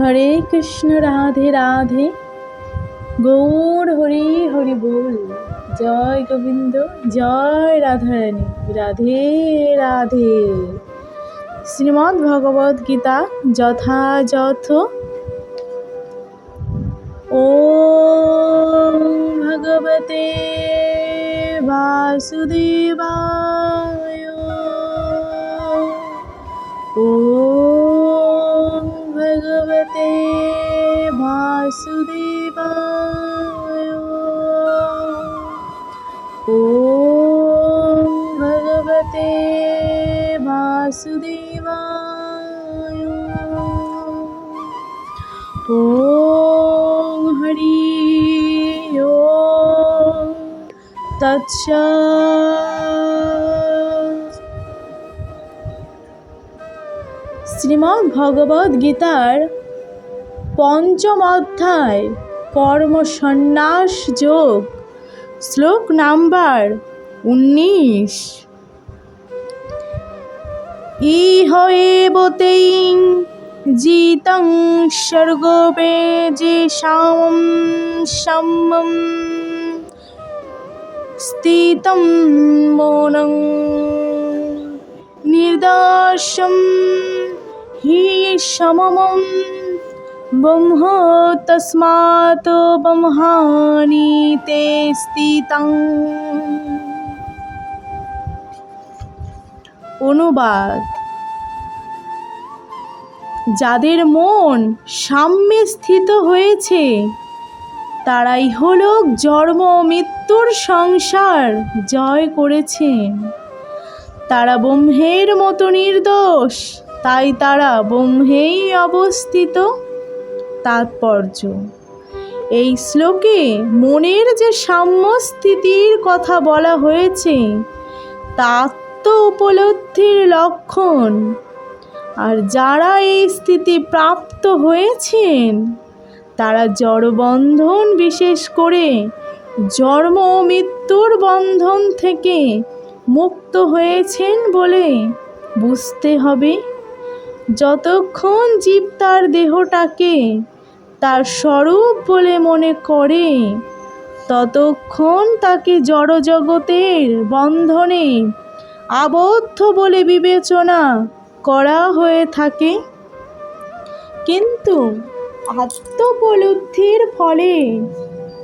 হরে কৃষ্ণ রাধে রাধে। গৌর হরি হরি বল। জয় গোবিন্দ, জয় রাধারানী। রাধে রাধে। শ্রীমদ্ ভগবদ গীতা যথাযথ। ও ভগবতে বাসুদেবায়। ॐ वासुदेवाय ॐ हरि ॐ तत्सत् শ্রীমদ্ ভগবদ গীতার পঞ্চম অধ্যায় কর্ম সন্ন্যাস যোগ শ্লোক নাম্বার উনিশ ইহ এবতেই জিতং স্বর্গপে যে শামম শাম্মম স্থিতম মৌনং নির্দর্শম হি সমমম ব্রহ্ম তস্মাৎ ব্রহ্মাণি তে স্থিতং। অনুবাদ। যাদের মন সাম্যে স্থিত হয়েছে, তারাই হল জন্ম মৃত্যুর সংসার জয় করেছেন। তারা ব্রহ্মের মতো নির্দোষ, তাই তারা ব্রহ্মেই অবস্থিত। তাৎপর্য, এই শ্লোকে মনের যে সাম্যস্থিতির কথা বলা হয়েছে তাত্ম উপলব্ধির লক্ষণ। আর যারা এই স্থিতি প্রাপ্ত হয়েছেন, তারা জড়বন্ধন বিশেষ করে জন্ম ও মৃত্যুর বন্ধন থেকে মুক্ত হয়েছেন বলে বুঝতে হবে। যতক্ষণ জীব তার দেহটাকে তার স্বরূপ বলে মনে করে, ততক্ষণ তাকে জড়জগতের বন্ধনে আবদ্ধ বলে বিবেচনা করা হয়ে থাকে। কিন্তু আত্মোপলব্ধির ফলে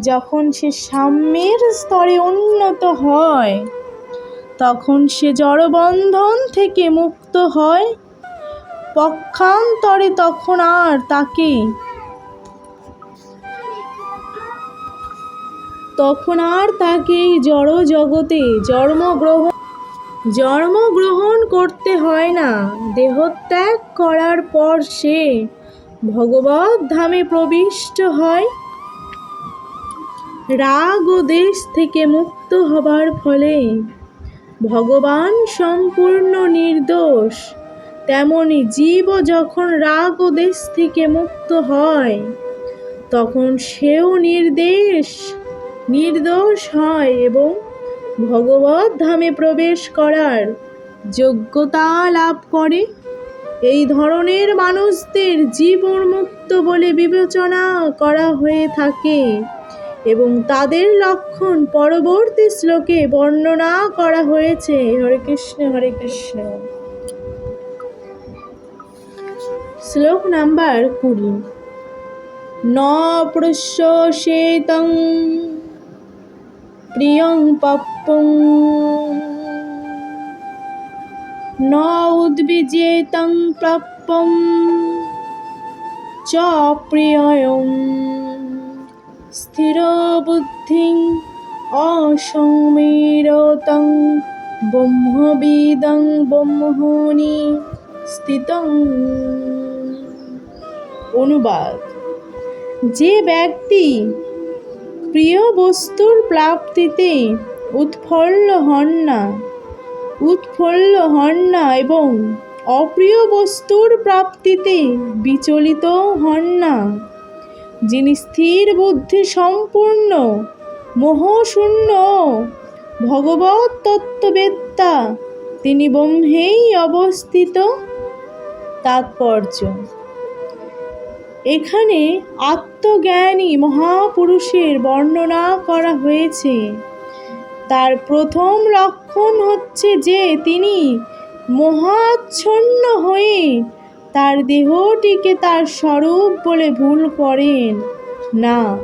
যখন সে সাম্যের স্তরে উন্নত হয়, তখন সে জড়বন্ধন থেকে মুক্ত হয়। পক্ষান্তরে তখন আর তাকে তখন আর তাকে জড় জগতে জন্মগ্রহণ জন্মগ্রহণ করতে হয় না। দেহত্যাগ করার পর সে ভগবত ধামে প্রবিষ্ট হয়। রাগ ও দেশ থেকে মুক্ত হবার ফলে ভগবান সম্পূর্ণ নির্দোষ। তেমনি জীব যখন রাগ ও দেশ থেকে মুক্ত হয়, তখন সেও নির্দেশ, নির্দোষ হয় এবং ভগবত ধামে প্রবেশ করার যোগ্যতা লাভ করে। এই ধরনের মানুষদের জীবন মুক্ত বলে বিবেচনা করা হয়ে থাকে এবং তাদের লক্ষণ পরবর্তী শ্লোকে বর্ণনা করা হয়েছে। হরে কৃষ্ণ হরে কৃষ্ণ। শ্লোক নাম্বার কুড়ি। ন পৃশ্যেতং প্রিয়ং পপ্পুং। ন উদ্বিজেতং প্রাপ্যং। চ প্রিয়ং স্থিরবুদ্ধিং অসংমিরতং। ব্রহ্মবিদং ব্রহ্মণি স্থিতং। অনুবাদ। যে ব্যক্তি প্রিয় বস্তুর প্রাপ্তিতে উৎফুল্ল হন না। উৎফুল্ল হন না এবং অপ্রিয় বস্তুর প্রাপ্তিতে বিচলিত হন না। যিনি স্থির বুদ্ধি সম্পূর্ণ, মোহশূন্য ভগবত তত্ত্ববেত্তা, তিনি ব্রহ্মেই অবস্থিত। তাৎপর্য এখানে আত্মজ্ঞানী মহাপুরুষের বর্ণনা করা হয়েছে। তার প্রথম লক্ষণ হচ্ছে যে তিনি মহাচ্ছন্ন হয়ে তার দেহটিকে তার স্বরূপ বলে ভুল করেন। না,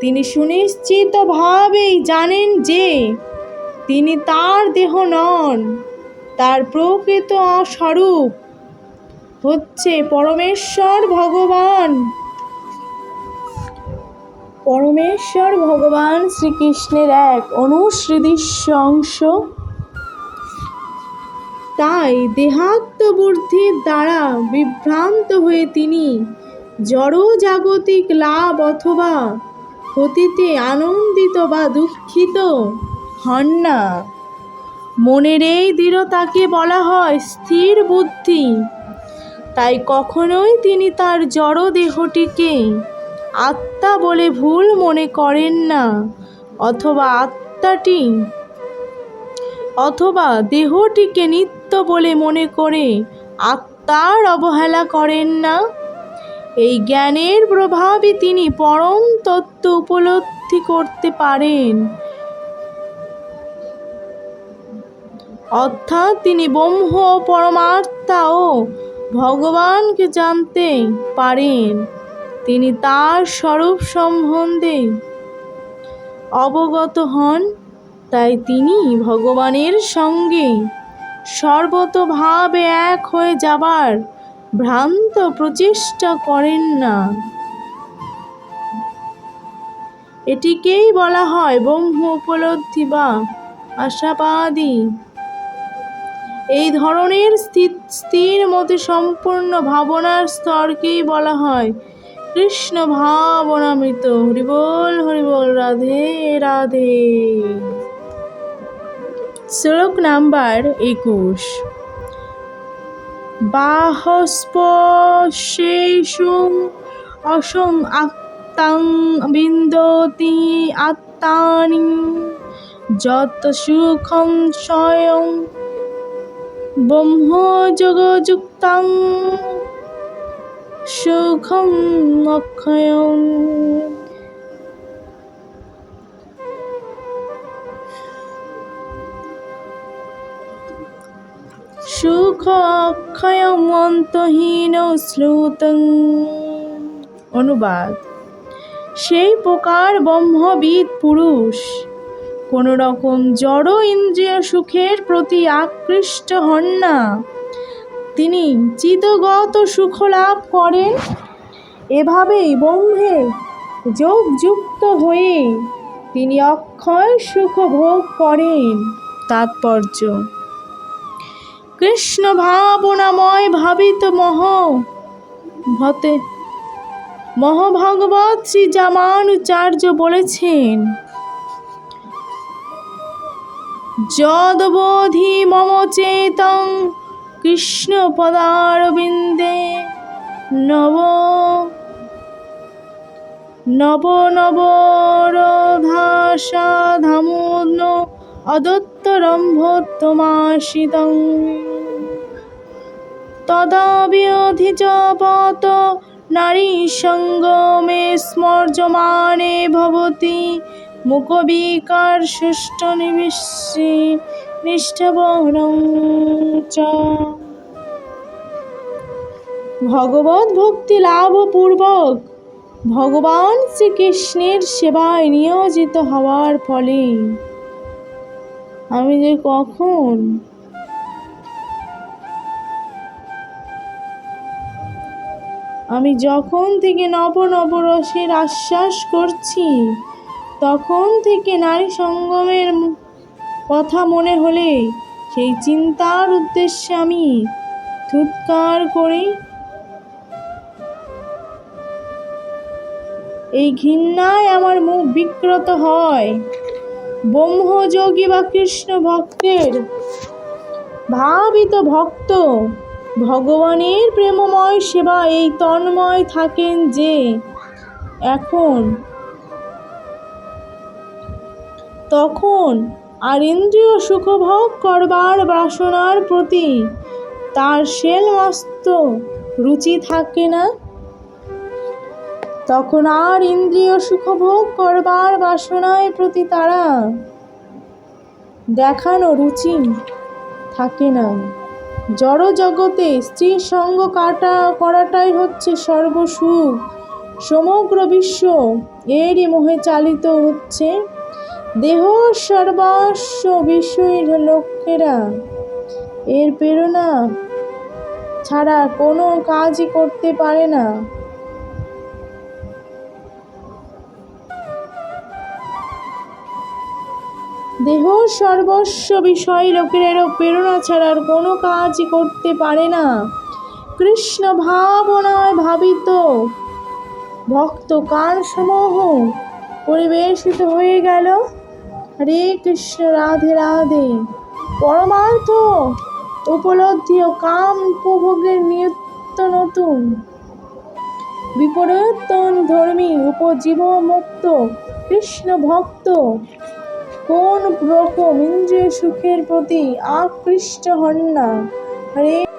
তিনি সুনিশ্চিতভাবেই জানেন যে তিনি তার দেহ নন, তার প্রকৃত স্বরূপ হচ্ছে পরমেশ্বর ভগবান। পরমেশ্বর ভগবান শ্রীকৃষ্ণের এক অনুসৃদৃশ্য অংশ তাই দেহাত্মবুদ্ধির দ্বারা বিভ্রান্ত হয়ে তিনি জড় জাগতিক লাভ অথবা ক্ষতিতে আনন্দিত বা দুঃখিত হন না। মনের এই দৃঢ়তাকে বলা হয় স্থির বুদ্ধি। তাই কখনোই তিনি তার জড় দেহটিকে আত্মা বলে ভুল মনে করেন না, অথবা আত্মাটি, অথবা দেহটিকে নিত্য বলে মনে করে আত্মার অবহেলা করেন না। এই জ্ঞানের প্রভাবে তিনি পরম তত্ত্ব উপলব্ধি করতে পারেন। অর্থাৎ তিনি ব্রহ্ম পরমাত্মা ও ভগবানকে জানতে পারেন। তিনি তার স্বরূপ সম্বন্ধে অবগত হন, তাই তিনি ভগবানের সঙ্গে সর্বতভাবে এক হয়ে যাবার ভ্রান্ত প্রচেষ্টা করেন না। এটিকেই বলা হয় ব্রহ্ম উপলব্ধি বা আশাবাদী। এই ধরনের স্থির মতে সম্পূর্ণ ভাবনার স্তরকেই বলা হয়। কৃষ্ণ ভাবনামৃত। হরিবল হরিবল, রাধে রাধে। শ্লোক নাম্বার একুশ। বাহস্পশেষু অসং আত্মাং বিন্দতি আত্মানি। যত সুখং স্বয়ং ব্রহ্মযোগযুক্তাং সুখম অক্ষয়ং। সুখ অক্ষয়ম অনুবাদ। সেই প্রকার ব্রহ্মবিদ পুরুষ কোনো রকম জড় ইন্দ্রিয় সুখের প্রতি আকৃষ্ট হন না। তিনি চিতগত সুখ লাভ করেন। এভাবেই ব্রহ্মে যোগযুক্ত হয়ে তিনি অক্ষয় সুখ ভোগ করেন। তাৎপর্য। কৃষ্ণ ভাবনাময় ভাবিত মহ ভতে মহাভগবত শ্রী জামানুচার্য বলেছেন যদবোধি মম চেতং কৃষ্ণ পদারবিন্দে নব নব নব রধাসাধামোন অদত্তরম্ভোত্তমাশিতং। তদা বিয়ধিজপত নারী সঙ্গমে স্মর্যমানে ভবতি মুখবিকার সুষ্ঠ নিবিশ্বে নিষ্ঠাবরং ভগবত ভক্তি লাভপূর্বক ভগবান শ্রীকৃষ্ণের সেবায় নিয়োজিত হওয়ার ফলে আমি যে কখন আমি যখন থেকে নব নবরসের আশ্বাস করছি তখন থেকে নারী সঙ্গমের কথা মনে হলে সেই চিন্তার উদ্দেশ্যে আমি থুৎকার করি। এই ঘৃণায় আমার মুখ বিকৃত হয়। ব্রহ্মযোগী বা কৃষ্ণ ভক্তের ভাবিত ভক্ত ভগবানের প্রেমময় সেবা এই তন্ময় থাকেন যে এখন তখন আর ইন্দ্রিয় সুখভোগ করবার বাসনার প্রতি তার শেলমস্ত রুচি থাকে না। তখন আর ইন্দ্রিয় সুখভোগ করবার বাসনায় প্রতি তারা দেখানো রুচি থাকে না। জড় জগতে স্ত্রী সঙ্গ কাটা করাটাই হচ্ছে সর্বসুখ। সমগ্র বিশ্ব এরই মোহে চালিত হচ্ছে। দেহ সর্বস্ব বিষয়ের লোকেরা। এর প্রেরণা ছাড়া কোনো কাজই করতে পারে না। দেহ সর্বস্ব বিষয় লোকেরও প্রেরণা ছাড়ার কোনো কাজই করতে পারে না। কৃষ্ণ ভাবনায় ভাবিত ভক্ত কার সমূহ পরিবেশিত হয়ে গেল? হরে কৃষ্ণ, রাধে রাধে। পরমার্থ উপলব্ধি ও কাম উপভোগের নিত্য নতুন। বিপরীতন ধর্মী উপজীব মুক্ত কৃষ্ণ ভক্ত। কোন রকম ইন্দ্রিয় সুখের প্রতি আকৃষ্ট হন না। হরে